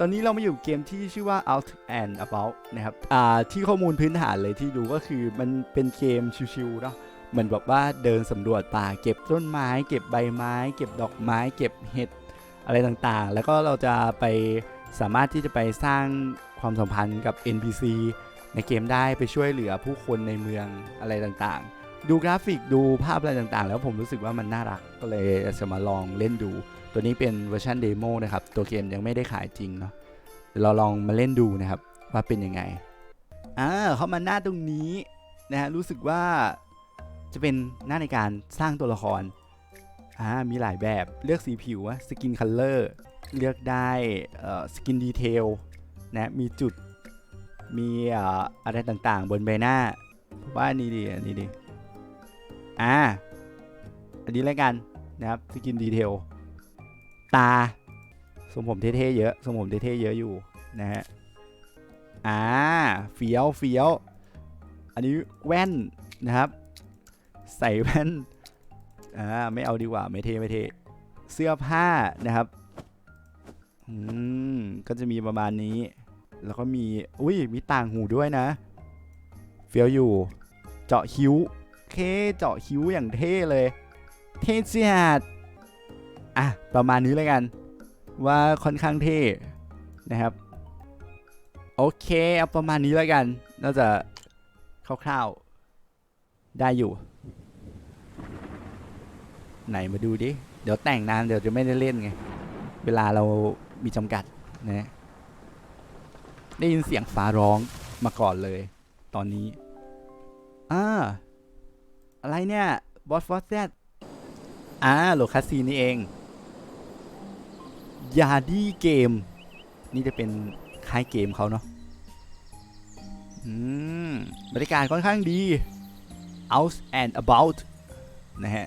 ตอนนี้เรามาอยู่เกมที่ชื่อว่า Out and About นะครับ อ่า ที่ข้อมูลพื้นฐานเลยที่ดูก็คือมันเป็นเกมชิวๆเนาะ เหมือนแบบว่าเดินสำรวจป่า เก็บต้นไม้ เก็บใบไม้ เก็บดอกไม้ เก็บเห็ดอะไรต่างๆ แล้วก็เราจะไปสามารถที่จะไปสร้างความสัมพันธ์กับ NPC ในเกมได้ไปช่วยเหลือผู้คนในเมืองอะไรต่างๆ ดูกราฟิกดูภาพอะไรต่างๆ แล้วผมรู้สึกว่ามันน่ารักก็เลยจะมาลองเล่นดู ตัวนี้เป็นเวอร์ชันเดโมนะครับ ตัวเกมยังไม่ได้ขายจริงเนาะเดี๋ยวเราลองมาเล่นดูนะครับว่าเป็นยังไง อ่าเข้ามาหน้าตรงนี้นะฮะรู้สึกว่าจะเป็นหน้าในการสร้างตัวละคร อ่ามีหลายแบบเลือกสีผิวสกินคัลเลอร์เลือกได้สกินดีเทลนะมีจุดมีออะไรต่างๆ บนใบหน้าผมว่าอันนี้ดีอันนี้ดีอ่าอันนี้แล้วกันนะครับสกินดีเทล ตาทรงผมเท่ๆเยอะทรงผมเท่ๆเยอะอยู่นะฮะอ่าเฟี้ยวเฟี้ยว อันนี้แว่นนะครับ ใส่แว่นอ่าไม่เอาดีกว่าไม่เท่ไม่เท่เสื้อผ้านะครับอืมก็จะมีประมาณนี้ แล้วก็มีอุ้ยมีต่างหูด้วยนะ เฟี้ยวอยู่ เจาะคิ้วเคเจาะคิ้วอย่างเท่เลย เท่จัด อะ ประมาณนี้เลยกัน ว่าค่อนข้างเท่นะครับ โอเคเอาประมาณนี้แล้วกัน น่าจะคร่าวๆ ได้อยู่ ไหนมาดูดิ เดี๋ยวแต่งนานเดี๋ยวจะไม่ได้เล่นไง เวลาเรามีจำกัดนะได้ยินเสียงฟ้าร้องมาก่อนเลย ตอนนี้อ่าอะไรเนี่ย บอสฟอสแซดอ่าโลคัสซีนี่เอง ยาดีเกม นี่จะเป็นค่ายเกมเขาเนาะอืมบริการค่อนข้างดี out and about นะฮะ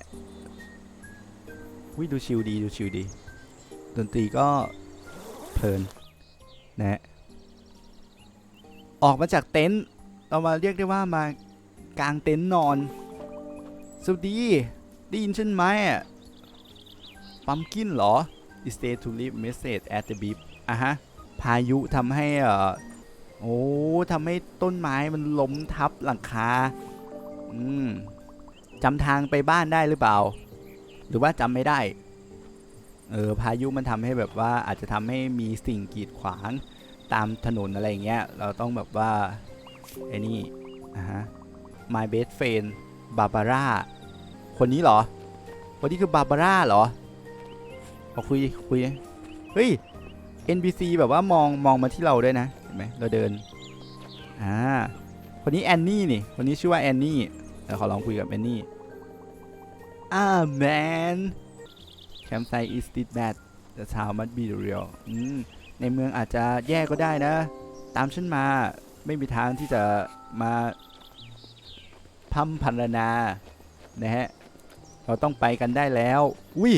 วิดูชิลดี ดูชิลดี ดนตรีก็เพลินนะฮะออกมาจากเต็นท์เรามาเรียกได้ว่ามากางเต็นท์นอน สวัสดี ได้ยินฉันไหมอะปั๊มกินเหรอ is t a y to leave message at the beep อะฮะ พายุทำให้เอ่อโอ้ทำให้ต้นไม้มันล้มทับหลังคา อืมจำทางไปบ้านได้หรือเปล่า หรือว่าจำไม่ได้ เออ พายุมันทำให้แบบว่าอาจจะทำให้มีสิ่งกีดขวางตามถนนอะไรอย่างเงี้ย เราต้องแบบว่า ไอ้นี่อะฮะ my best friend Barbara คนนี้เหรอ คนนี้คือบาบาร่าเหรอ เอาคุยคุยเฮ้ย NPC แบบว่ามองมองมาที่เราด้วยนะเห็นไหมเราเดินอ่าคนนี้แอนนี่นี่คนนี้ชื่อว่าแอนนี่เดี๋ยวขอลองคุยกับแอนนี่อ่า man campsite is this bad the town must be real อืมในเมืองอาจจะแย่ก็ได้นะ ตามฉันมาไม่มีทางที่จะมาพัมพันรนานะฮะเราต้องไปกันได้แล้วอุ้ย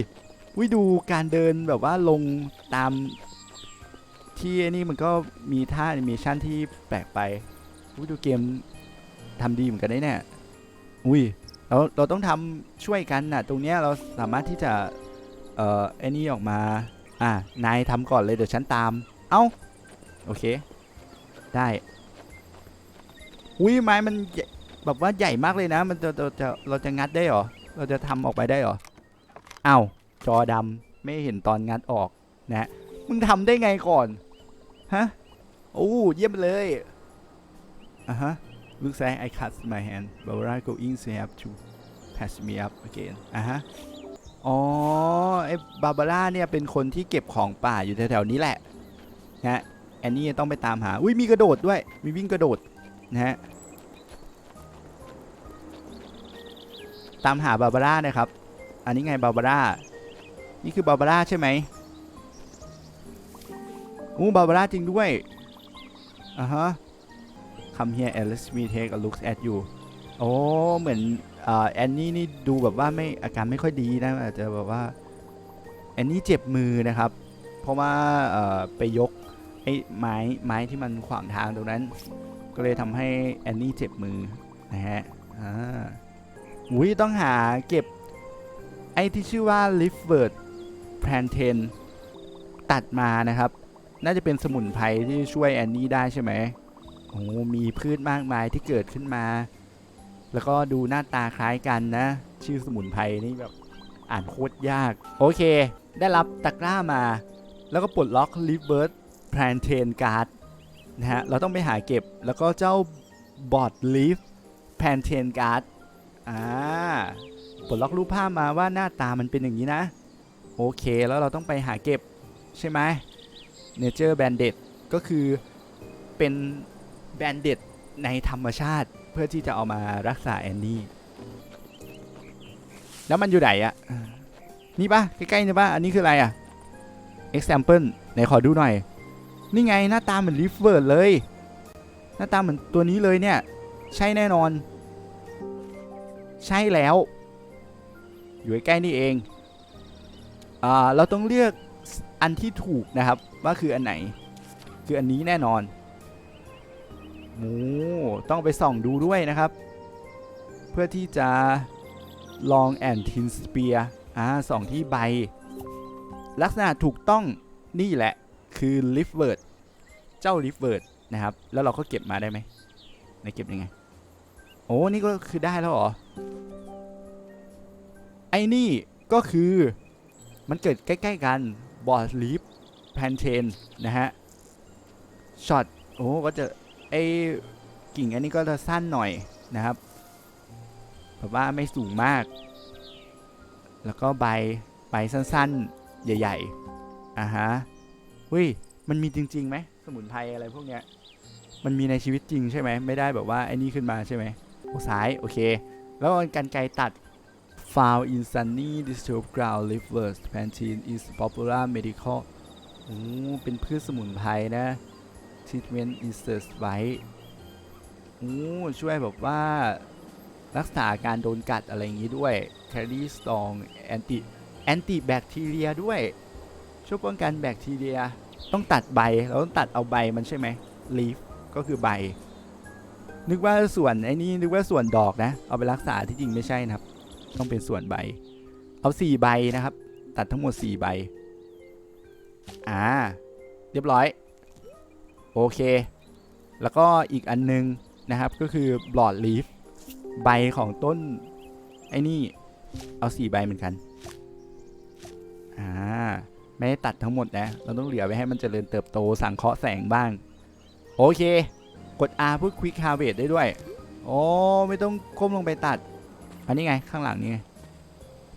อุ้ยดูการเดินแบบว่าลงตามที่อ้นี่มันก็มีท่าแอนิเมชันที่แปลกไปอุ้ยดูเกมทำดีเหมือนกันได้เนี่ยอุ้ยเราเราต้องทำช่วยกันนะตรงเนี้ยเราสามารถที่จะเอ่อไอ้นี่ออกมาอะนายทำก่อนเลยเดี๋ยวฉันตาม เอ้าโอเค ได้อุ้ยไม้มันแบบว่าใหญ่มากเลยนะ มันจะเราจะเราจะงัดได้หรอ เราจะทำออกไปได้หรอเอ้า จอดำไม่เห็นตอนงัดออกนะมึงทำได้ไงก่อนฮะโอ้เยี่ยมเลยอะฮะ looks like I cut my hand but when I go in so you have to patch me up again อะฮะอ๋อไอ้บาบาร่าเนี่ยเป็นคนที่เก็บของป่าอยู่แถวๆนี้แหละนะฮะแอนนี่ต้องไปตามหา อุ้ยมีกระโดดด้วย มีวิ่งกระโดดนะฮะ ตามหาบาบาร่านะครับ อันนี้ไงบาบาร่า นี่คือบาบาร่าใช่ไหมอู้บาบาร่าจริงด้วยอ่าฮะ Come here and let me take a look at you โอ้เหมือนอแอนนี่นี่ดูแบบว่าไม่อาการไม่ค่อยดีนะอาจจะแบบว่าแอนนี่เจ็บมือนะครับ เพราะว่าไปยกไอ้ไม้ไม้ที่มันขวางทางตรงนั้น ก็เลยทำให้แอนนี่เจ็บมือนะฮะอ่าอุ้ยต้องหาเก็บไอ้ที่ชื่อว่า l i f w o r d Plantain ตัดมานะครับ น่าจะเป็นสมุนไพรที่ช่วยแอนนี่ได้ใช่ไหมโอ้มีพืชมากมายที่เกิดขึ้นมา แล้วก็ดูหน้าตาคล้ายกันนะ ชื่อสมุนไพรนี่แบบอ่านโคตรยาก โอเค ได้รับตะกร้ามา แล้วก็ปลดล็อก r e v e r s Plantain Card นะฮะ เราต้องไปหาเก็บแล้วก็เจ้า Bot Leaf Plantain Card อ่าปลดล็อกรูปภาพมาว่าหน้าตามันเป็นอย่างนี้นะ โอเคแล้วเราต้องไปหาเก็บใช่ไหม Nature Bandit ก็คือเป็นแบนเด็ดในธรรมชาติเพื่อที่จะเอามารักษาแอนนี่แล้วมันอยู่ไหนอะนี่ปะใกล้ๆนี่ปะอันนี้คืออะไรอะ example ไหนขอดูหน่อย นี่ไงหน้าตาเหมือนลิฟเวิร์ดเลย หน้าตาเหมือนตัวนี้เลยเนี่ย ใช่แน่นอน ใช่แล้ว อยู่ใกล้นี่เอง อ่าเราต้องเลือกอันที่ถูกนะครับว่าคืออันไหน คืออันนี้แน่นอนโอ้ต้องไปส่องดูด้วยนะครับ เพื่อที่จะลองแอนทินสเปียอ่าส่องที่ใบ ลักษณะถูกต้องนี่แหละคือลิฟเวิร์ดเจ้าลิฟเวิร์ดนะครับ แล้วเราก็เก็บมาได้ไหมไหนเก็บยังไง โอ้นี่ก็คือได้แล้วเหรอ ไอ้นี่ก็คือ มันเกิดใกล้ ๆ กันบอสลีฟแพนเทนนะฮะช็อตโอ้ก็จะไอกิ่งอันนี้ก็จะสั้นหน่อยนะครับแบบว่าไม่สูงมาก แล้วก็ใบใบสั้นๆ ใหญ่ๆอ่าฮะเฮ้ยมันมีจริงๆไหมสมุนไพรอะไรพวกเนี้ยมันมีในชีวิตจริงใช่ไหมไม่ได้แบบว่าไอ้นี่ขึ้นมาใช่ไหมโอ้ซ้ายโอเค แล้วกันไกรตัด found in sunny disturbed ground rivers plantain is popular medical โอ้เป็นพืชสมุนไพรนะ treatment insect bite โอ้ช่วยแบบว่ารักษาการโดนกัดอะไรอย่างนี้ด้วย carry strong anti anti bacteria ด้วย ช่วยป้องกันแบคทีเรีย ต้องตัดใบ เราต้องตัดเอาใบมันใช่ไหม leaf ก็คือใบ นึกว่าส่วนไอ้นี่นึกว่าส่วนดอกนะ เอาไปรักษาที่จริงไม่ใช่นะครับ ต้องเป็นส่วนใบ เอาสี่ใบนะครับ ตัดทั้งหมดสี่ใบ อ่า เรียบร้อย โอเค แล้วก็อีกอันนึงนะครับ ก็คือบลอดลีฟใบของต้น ไอ้นี่ เอาสี่ใบเหมือนกัน อ่า ไม่ได้ตัดทั้งหมดนะ เราต้องเหลือไว้ให้มันเจริญเติบโต สังเคราะห์แสงบ้าง โอเค กด R เพื่อ Quick Harvest ได้ด้วย โอ้ ไม่ต้องก้มลงไปตัด อันนี้ไงข้างหลังนี่ไง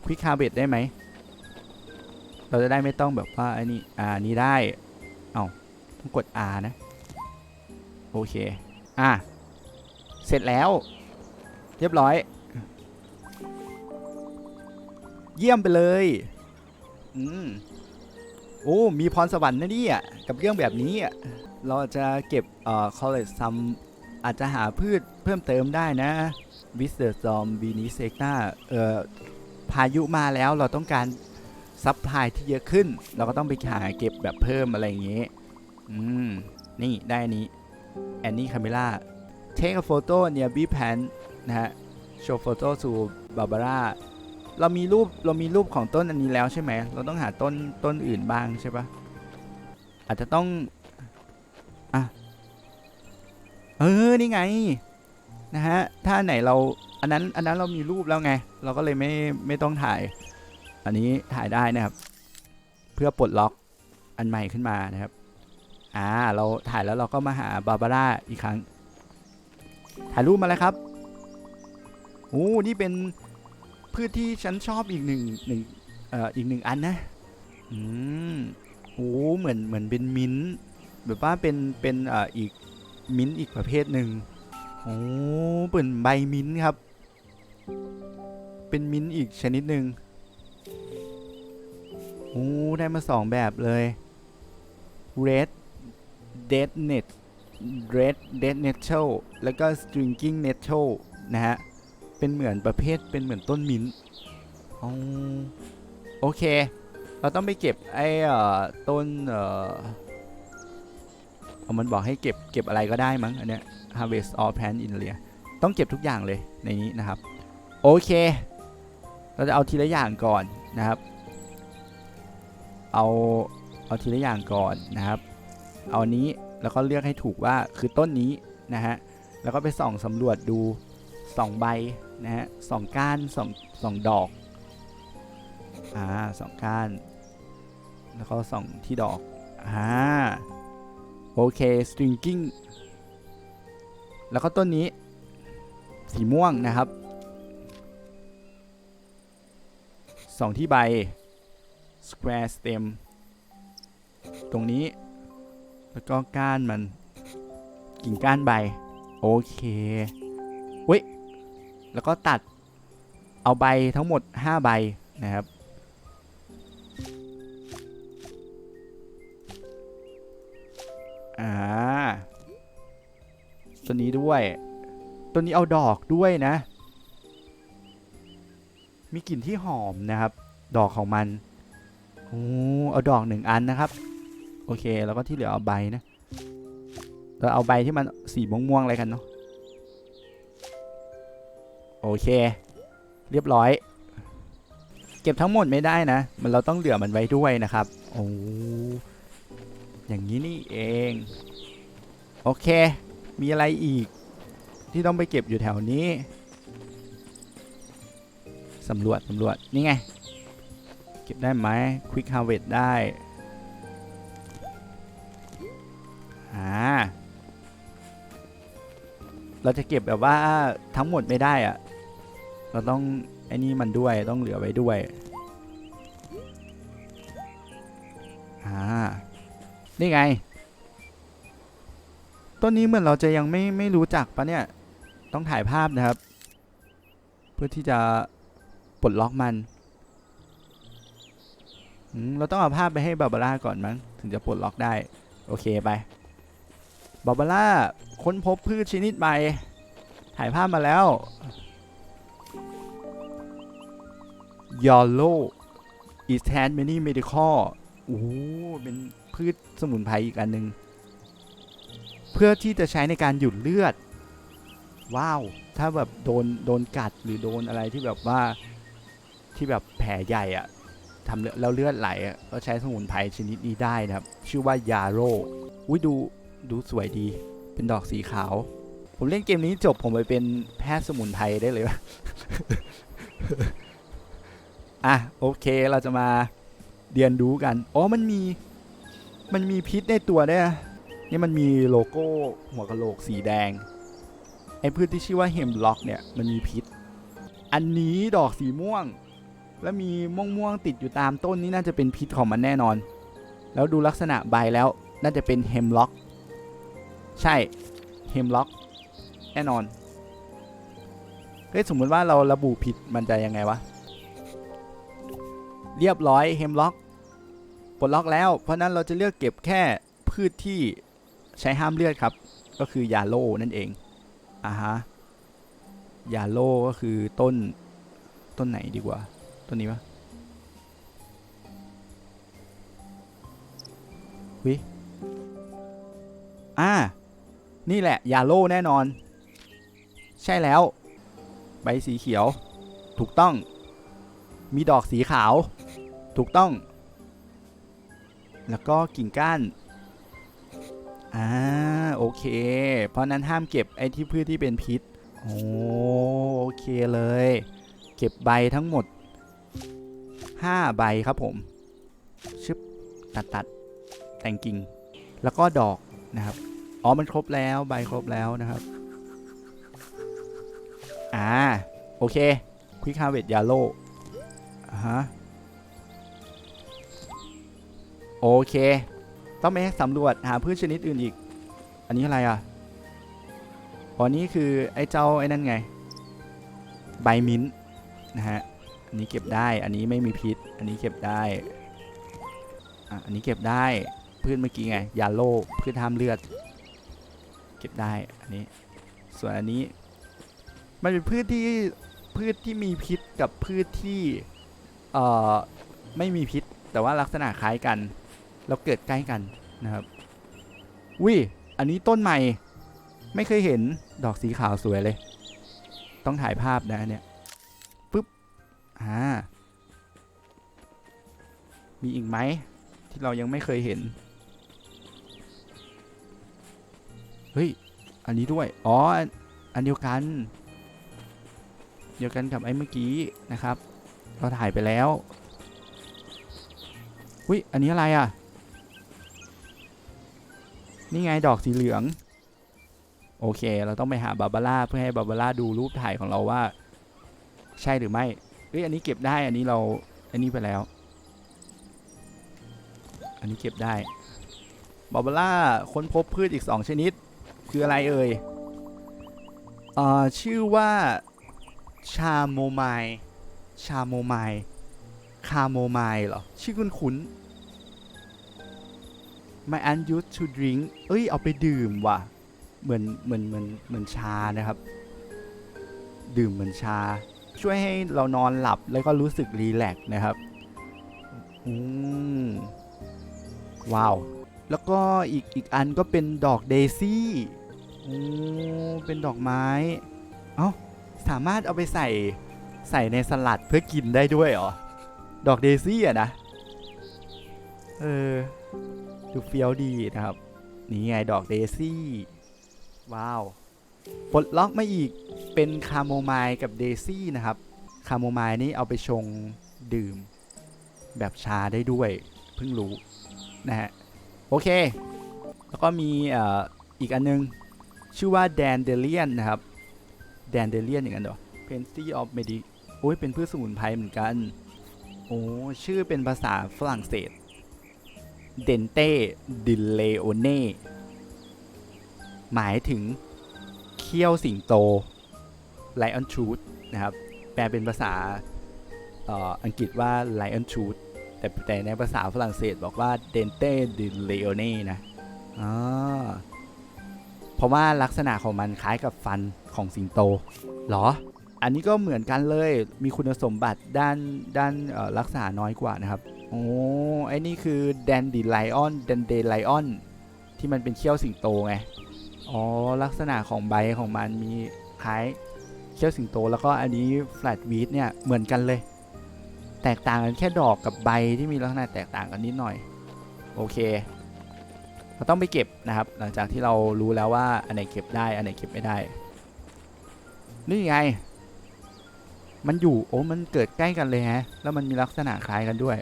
Quick Harvest ได้ไหม เราจะได้ไม่ต้องแบบว่าอันนี้อ่านี้ได้ เอา้าต้องกด R นะ โอเค อะ เสร็จแล้ว เรียบร้อย เยี่ยมไปเลย อืมโอ้ มีพรสวรรค์นะนี่ยกับเรื่องแบบนี้อะเราจะเก็บเอ่อ college sum อาจจะหาพืช เพิ่มเติมได้นะ with the storm v e n i s e c t a เอ่อพายุมาแล้วเราต้องการซัพพลายที่เยอะขึ้น เราก็ต้องไปหาเก็บแบบเพิ่มอะไรอย่างเงี้ยอืม นี่ได้นี้แอนนี่คาเมล่า take a photo near b pan นะฮะ show photo to Barbara เรามีรูปเรามีรูปของต้นอันนี้แล้วใช่ไหม เราต้องหาต้นต้นอื่นบ้างใช่ปะอาจจะต้อง อะ เออ นี่ไง นะฮะ ถ้าไหนเราอันนั้นอันนั้นเรามีรูปแล้วไง เราก็เลยไม่ไม่ต้องถ่าย อันนี้ถ่ายได้นะครับ เพื่อปลดล็อกอันใหม่ขึ้นมานะครับ อ่า เราถ่ายแล้วเราก็มาหาบาบาร่าอีกครั้ง ถ่ายรูปมาแล้วครับโอ้นี่เป็นพืชที่ฉันชอบอีกหนึ่งหนึ่งเอ่ออีกหนึ่งอันนะ อืมโอ้เหมือนเหมือนเป็นมิ้นแบบว่าเป็นเป็นเอ่ออีกมิ้นอีกประเภทหนึ่ง โอ้เป็นใบมิ้นท์ครับ เป็นมิ้นท์อีกชนิดหนึ่งโอ้ได้มาสองแบบเลย red dead net red dead nettle แล้วก็ stringing nettle นะฮะ เป็นเหมือนประเภทเป็นเหมือนต้นมิ้นท์อ๋อโอเค เราต้องไปเก็บไอ้อต้นเอ่อ มันบอกให้เก็บเก็บอะไรก็ได้มั้งอันเนี้ย harvest all plant in area ต้องเก็บทุกอย่างเลยในนี้นะครับ โอเค เราจะเอาทีละอย่างก่อนนะครับ เอาเอาทีละอย่างก่อนนะครับ เอานนี้แล้วก็เลือกให้ถูกว่าคือต้นนี้นะฮะแล้วก็ไปส่องสำรวจดูสองใบนะฮะสองก้านสองสองดอกอ่าสองก้าน แล้วก็ส่องที่ดอกอ่า โอเค stringing แล้วก็ต้นนี้ สีม่วงนะครับสองที่ใบ square stem ตรงนี้ แล้วก็ก้านมัน กิ่งก้านใบ โอเคเว้ยแล้วก็ตัดเอาใบทั้งหมด 5 ใบนะครับ อ่า ตัวนี้ด้วย ตัวนี้เอาดอกด้วยนะ มีกลิ่นที่หอมนะครับ ดอกของมันโอ้เอาดอกหนึ่งอันนะครับ โอเค แล้วก็ที่เหลือเอาใบนะ เราเอาใบที่มันสีม่วงๆอะไรกันเนาะ โอเค เรียบร้อย เก็บทั้งหมดไม่ได้นะ มันเราต้องเหลือมันไว้ด้วยนะครับ โอ้ อย่างนี้นี่เอง โอเค มีอะไรอีก ที่ต้องไปเก็บอยู่แถวนี้สำรวจสำรวจ นี่ไง เก็บได้ไหม Quick Harvest ได้อ่าเราจะเก็บแบบว่าทั้งหมดไม่ได้อะเราต้องไอ้นี่มันด้วยต้องเหลือไว้ด้วย นี่ไง ต้นนี้เหมือนเราจะยังไม่ไม่รู้จักปะเนี่ย ต้องถ่ายภาพนะครับ เพื่อที่จะปลดล็อกมัน เราต้องเอาภาพไปให้บาบาร่าก่อนมั้งถึงจะปลดล็อกได้ โอเคไป บาบาร่าค้นพบพืชชนิดใหม่ถ่ายภาพมาแล้ว Yellow is had many medical โอ้เป็น พืชสมุนไพรอีกอันหนึ่งเพื่อที่จะใช้ในการหยุดเลือด ว้าว ถ้าแบบโดนโดนกัดหรือโดนอะไรที่แบบว่าที่แบบแผลใหญ่อะทำแล้วเลือดไหลอะก็ใช้สมุนไพรชนิดนี้ได้นะครับ ชื่อว่ายาโรอุ้ยดูดูสวยดี เป็นดอกสีขาว ผมเล่นเกมนี้จบผมไปเป็นแพทย์สมุนไพรได้เลยวะอะโอเคเราจะมาเรียนรู้กัน อ๋อมันมี มันมีพิษในตัวด้วยนะนี่มันมีโลโก้หัวกะโหลกสีแดง ไอ้พืชที่ชื่อว่าเฮมล็อกเนี่ยมันมีพิษ อันนี้ดอกสีม่วง แล้วมีม่วงม่วงติดอยู่ตามต้นนี่น่าจะเป็นพิษของมันแน่นอน แล้วดูลักษณะใบแล้วน่าจะเป็นเฮมล็อก ใช่ เฮมล็อก แน่นอน เฮ้ยสมมติว่าเราระบุผิดมันจะยังไงวะ เรียบร้อยเฮมล็อก ปลดล็อกแล้ว เพราะนั้นเราจะเลือกเก็บแค่พืชที่ใช้ห้ามเลือดครับ ก็คือยาโลนั่นเองอ่าฮะยาโลก็คือต้นต้นไหนดีกว่า ต้นนี้ปะวิอ่า นี่แหละ ยาโลแน่นอน ใช่แล้ว ใบสีเขียว ถูกต้อง มีดอกสีขาว ถูกต้อง แล้วก็กิ่งก้านอ่าโอเค เพราะนั้นห้ามเก็บไอ้ที่พืชที่เป็นพิษโอ้โอเคเลย เก็บใบทั้งหมด 5 ใบครับผมชึบตัดตัดแต่งกิ่ง แล้วก็ดอกนะครับ อ๋อมันครบแล้วใบครบแล้วนะครับ อ่า โอเคควิกฮาเวดยาโลอ่าฮะ โอเค ต้องไปสำรวจหาพืชชนิดอื่นอีก อันนี้อะไรอะอ๋อนี่คือไอ้เจ้าไอ้นั่นไง ใบมิ้นท์นะฮะ อันนี้เก็บได้ อันนี้ไม่มีพิษ อันนี้เก็บได้ อะ อันนี้เก็บได้ พืชเมื่อกี้ไง ยาโลพืชห้ามเลือด เก็บได้ อันนี้ ส่วนอันนี้ มันเป็นพืชที่พืชที่มีพิษกับพืชที่ เอ่อ ไม่มีพิษ แต่ว่าลักษณะคล้ายกัน แล้วเกิดใกล้กันนะครับวิอันนี้ต้นใหม่ ไม่เคยเห็นดอกสีขาวสวยเลย ต้องถ่ายภาพนะเนี่ยปุ๊บอ่ามีอีกไหมที่เรายังไม่เคยเห็น เฮ้ย อันนี้ด้วย อ๋อ อันเดียวกัน เดียวกันกับไอ้เมื่อกี้นะครับ เราถ่ายไปแล้ว อุ้ย อันนี้อะไรอะ นี่ไงดอกสีเหลือง โอเค เราต้องไปหาบาบาร่าเพื่อให้บาบาร่าดูรูปถ่ายของเราว่า ใช่หรือไม่เฮ้ยอันนี้เก็บได้อันนี้เราอันนี้ไปแล้ว อันนี้เก็บได้บาบาร่าค้นพบพืชอีก 2 ชนิด คืออะไรเอ่ยเอ่อชื่อว่าชาโมไมชาโมไมคาโมไมเหรอ ชื่อคุ้นคุ้นๆ My aunt used to drink เอ้ย เอาไปดื่มว่ะ เหมือนเหมือนเหมือนเหมือนชานะครับ ดื่มเหมือนชา ช่วยให้เรานอนหลับแล้วก็รู้สึกรีแลกนะครับอืมว้าว แล้วก็อีกอีกอันก็เป็นดอกเดซี่โอ้เป็นดอกไม้ เอ้า สามารถเอาไปใส่ใส่ในสลัดเพื่อกินได้ด้วยเหรอ ดอกเดซี่อะนะ เออ ดูเฟี้ยวดีนะครับ นี่ไงดอกเดซี่ ว้าวปลดล็อกมาอีกเป็นคาโมไมล์กับเดซี่นะครับ คาโมไมล์นี่เอาไปชงดื่ม แบบชาได้ด้วย เพิ่งรู้ นะฮะ โอเค แล้วก็มีอ,อีกอันนึง ชื่อว่าแดนเดเลียนนะครับ แดนเดเลียนอย่างนั้นเหรอ p e n t y of Medi โอ้ยเป็นพืชสมุนไพรเหมือนกัน โอ้ชื่อเป็นภาษาฝรั่งเศส เดนเต้ดิเลโอเน่หมายถึงเขี้ยวสิงโต Lion Tooth นะครับ แปลเป็นภาษาอ,อังกฤษว่า Lion Tooth แต่แต่ในภาษาฝรั่งเศสบอกว่า Dente de Leone นะอ่าเพราะว่าลักษณะของมันคล้ายกับฟันของสิงโตเหรอ อันนี้ก็เหมือนกันเลยมีคุณสมบัติด้านด้านรักษาน้อยกว่านะครับ อ้ไอ้นี่คือ Dandelion Dandelion ที่มันเป็นเขี้ยวสิงโตไง อ๋อ ลักษณะของใบของมันมีคล้ายเขี้ยวสิงโต แล้วก็อันนี้ flat wheat เนี่ยเหมือนกันเลย แตกต่างกันแค่ดอกกับใบที่มีลักษณะแตกต่างกันนิดหน่อย โอเค เราต้องไปเก็บนะครับ หลังจากที่เรารู้แล้วว่าอันไหนเก็บได้ อันไหนเก็บไม่ได้ นี่ไง มันอยู่ โอ้ มันเกิดใกล้กันเลยฮะ แล้วมันมีลักษณะคล้ายกันด้วย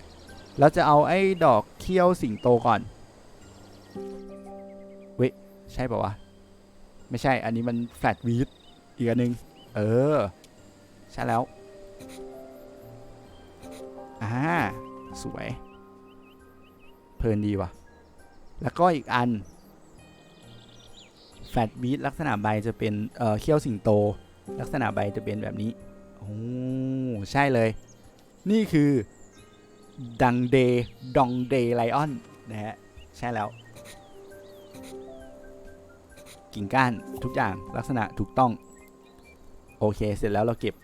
เราจะเอาไอ้ดอกเขี้ยวสิงโตก่อนเว้ยใช่ป่าวะ ไม่ใช่อันนี้มันแฟลตวีดอีกอันหนึง เออ ใช่แล้ว อ่า สวย เพลินดีว่ะ แล้วก็อีกอัน แฟลตบีทลักษณะใบจะเป็น เอ่อเขี้ยวสิงโต ลักษณะใบจะเป็นแบบนี้ โอ้ ใช่เลย นี่คือ ดังเดดองเดไลออนนะฮะ ใช่แล้ว กิ่งก้านทุกอย่างลักษณะถูกต้อง โอเค เสร็จแล้วเราเก็บ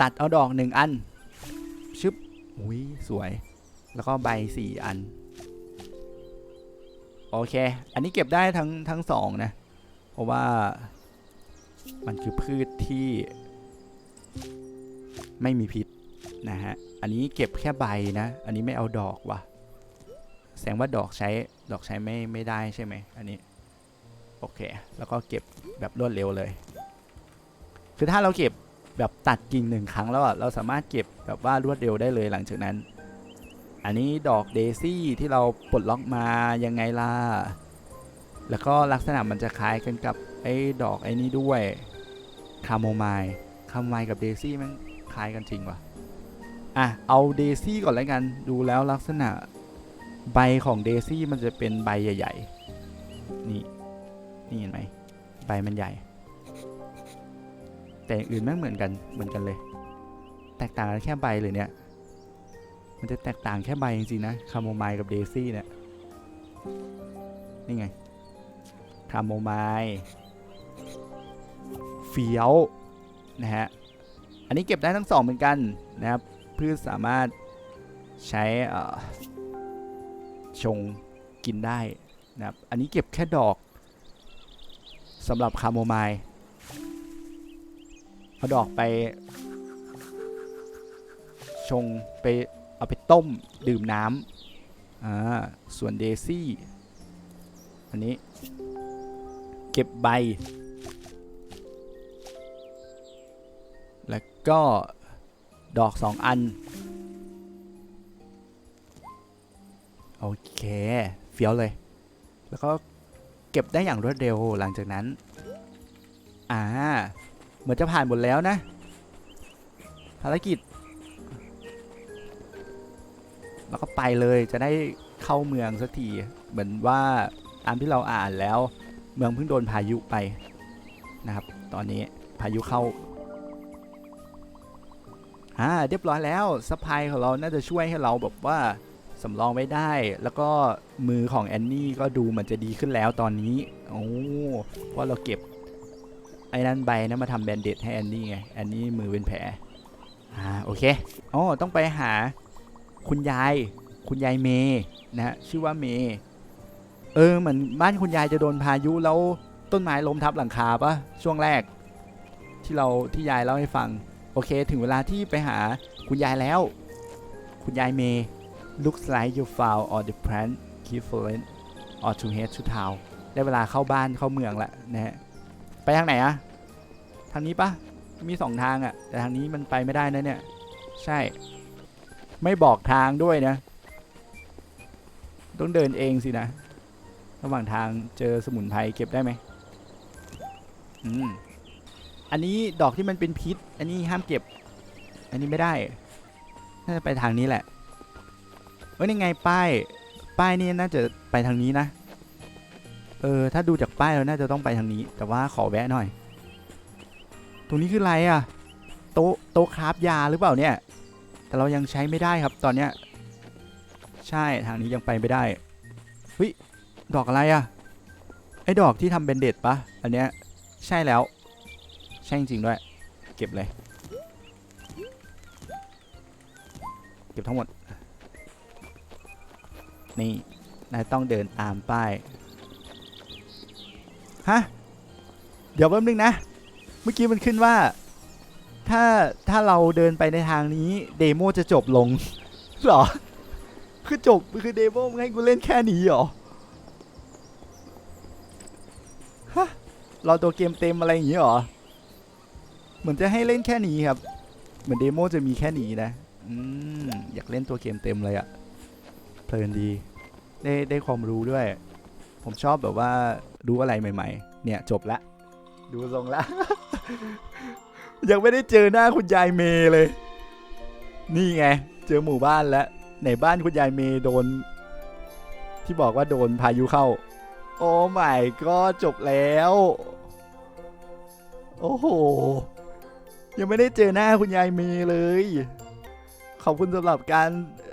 ตัดเอาดอกหนึ่งอัน ชึบอุ้ยสวย แล้วก็ใบสี่อัน โอเค อันนี้เก็บได้ทั้งทั้งสองนะ เพราะว่ามันคือพืชที่ไม่มีพิษ นะฮะ อันนี้เก็บแค่ใบนะ อันนี้ไม่เอาดอกว่ะ แสดงว่าดอกใช้ดอกใช้ไม่ไม่ได้ใช่ไหมอันนี้ โอเค แล้วก็เก็บแบบรวดเร็วเลย คือถ้าเราเก็บแบบตัดกิ่งหนึ่งครั้งแล้วเราสามารถเก็บแบบว่ารวดเร็วได้เลยหลังจากนั้น อันนี้ดอกเดซี่ที่เราปลดล็อกมายังไงล่ะ แล้วก็ลักษณะมันจะคล้ายกันกับไอ้ดอกไอ้นี้ด้วยคาโมไมล์คาโมไมล์กับเดซี่มันคล้ายกันจริงวะ อะเอาเดซี่ก่อนแล้วกันดูแล้วลักษณะใบของเดซี่มันจะเป็นใบใหญ่ ๆ นี่ นี่เห็นไหมใบมันใหญ่ แต่อื่นแม่งเหมือนกันเหมือนกันเลย แตกต่างกันแค่ใบเลยเนี่ยมันจะแตกต่างแค่ใบจริงๆนะคาโมไมล์กับเดซี่เนี่ยนี่ไงคาโมไมล์เฟี้ยวนะฮะอันนี้เก็บได้ทั้งสองเหมือนกันนะครับ พืชสามารถใช้ชงกินได้นะครับ อันนี้เก็บแค่ดอกสำหรับคาโมไมล์เอาดอกไป ชงไปเอาไปต้มดื่มน้ำอ่าส่วนเดซี่ อันอันนี้ เก็บใบ แล้วก็ ดอกสองอัน โอเค เฟี้ยวเลย แล้วก็เก็บได้อย่างรวดเร็วหลังจากนั้น อ่า เหมือนจะผ่านหมดแล้วนะ ภารกิจ แล้วก็ไปเลยจะได้เข้าเมืองสักที เหมือนว่าตามที่เราอ่านแล้ว เมืองเพิ่งโดนพายุไปนะครับ ตอนนี้พายุเข้า อ่าเรียบร้อยแล้วซัพพลายของเราน่าจะช่วยให้เราแบบว่าสำรองไว้ได้ แล้วก็มือของแอนนี่ก็ดูเหมือนจะดีขึ้นแล้วตอนนี้โอ้เพราะเราเก็บไอ้นั่นใบนะมาทำแบนเด็ดให้แอนนี่ไงแอนนี่มือเป็นแผลอ่าโอเคอ๋อต้องไปหาคุณยายคุณยายเมย์นะฮะชื่อว่าเมย์เออเหมือนบ้านคุณยายจะโดนพายุแล้วต้นไม้ล้มทับหลังคาปะช่วงแรก ที่เราที่ยายเล่าให้ฟัง โอเค ถึงเวลาที่ไปหาคุณยายแล้ว คุณยายเมย์ looks like you found all the plant equivalent or to head to town ได้เวลาเข้าบ้านเข้าเมืองล้วนะฮะ ไปทางไหนอะทางนี้ปะมีสองทางอะแต่ทางนี้มันไปไม่ได้นะเนี่ย ใช่ ไม่บอกทางด้วยนะ ต้องเดินเองสินะ ระหว่างทางเจอสมุนไพรเก็บได้ไหมอืม อันนี้ดอกที่มันเป็นพิษ อันนี้ห้ามเก็บ อันนี้ไม่ได้ น่าจะไปทางนี้แหละเอ้ยนี่ไงป้าย ป้ายนี่น่าจะไปทางนี้นะ เออ ถ้าดูจากป้ายเราน่าจะต้องไปทางนี้ แต่ว่าขอแวะหน่อย ตรงนี้คืออะไรอะโต๊ะโต๊ะคราฟยาหรือเปล่าเนี่ย แต่เรายังใช้ไม่ได้ครับตอนเนี้ย ใช่ทางนี้ยังไปไม่ได้เฮ้ยดอกอะไรอะไอ้ดอกที่ทำเบนเด็ดปะอันเนี้ยใช่แล้ว ใช่จริงด้วย เก็บเลย เก็บทั้งหมด นี่ นายต้องเดินตามป้าย ฮะ เดี๋ยวแป๊บนึงนะ เมื่อกี้มันขึ้นว่า ถ้า ถ้าเราเดินไปในทางนี้ เดโมจะจบลง หรอ คือจบ คือเดโมมึงให้กูเล่นแค่นี้เหรอฮะราตัวเกมเต็มอะไรอย่างงี้เหรอ เหมือนจะให้เล่นแค่นี้ครับ เหมือนเดโมจะมีแค่นี้นะอืมอยากเล่นตัวเกมเต็มเลยอะเพลินดี ได้ได้ความรู้ด้วย ผมชอบแบบว่ารู้อะไรใหม่ ๆ เนี่ยจบละ ดูทรงละ ยังไม่ได้เจอหน้าคุณยายเมเลย นี่ไง เจอหมู่บ้านแล้วไหนบ้านคุณยายเมโดน ที่บอกว่าโดนพายุเข้า โอ้ไม่ก็จบแล้ว โอ้โห ยังไม่ได้เจอหน้าคุณยายเมย์เลย ขอบคุณสำหรับการ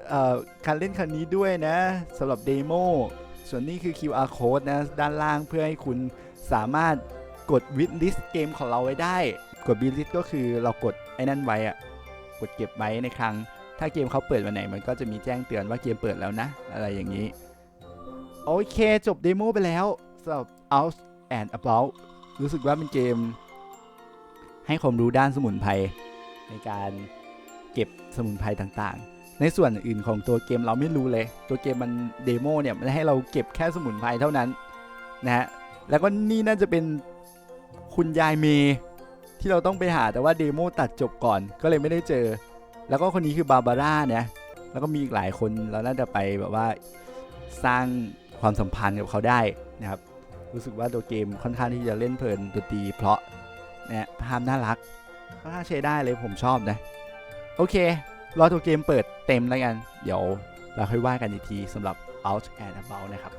เอ่อการเล่นครั้งนี้ด้วยนะสำหรับเดโมส่วนนี้คือ QR code นะ ด้านล่างเพื่อให้คุณสามารถกดวิดลิสเกมของเราไว้ได้ กดวิดลิสก็คือเรากดไอ้นั่นไว้อะกดเก็บไว้ในครั้ง ถ้าเกมเขาเปิดวันไหนมันก็จะมีแจ้งเตือนว่าเกมเปิดแล้วนะ อะไรอย่างนี้ โอเคจบเดโมไปแล้วสำหรับ Out and About รู้สึกว่าเป็นเกม ให้ความรู้ด้านสมุนไพรในการเก็บสมุนไพรต่างๆ ในส่วนอื่นของตัวเกมเราไม่รู้เลย ตัวเกมมันเดโมเนี่ยมันให้เราเก็บแค่สมุนไพรเท่านั้นนะฮะแล้วก็นี่น่าจะเป็นคุณยายเมที่เราต้องไปหาแต่ว่าเดโมตัดจบก่อนก็เลยไม่ได้เจอ แล้วก็คนนี้คือบาบาร่าเนี่ยแล้วก็มีอีกหลายคนเราน่าจะไปแบบว่าสร้างความสัมพันธ์กับเขาได้นะครับ รู้สึกว่าตัวเกมค่อนข้างที่จะเล่นเพลินดนตรีเพราะ เนี่ยภาพน่ารักค่อนข้างใช้ได้เลยผมชอบนะโอเค รอตัวเกมเปิดเต็มแล้วกัน เดี๋ยวเราค่อยว่ากันอีกทีสำหรับ Out and About นะครับ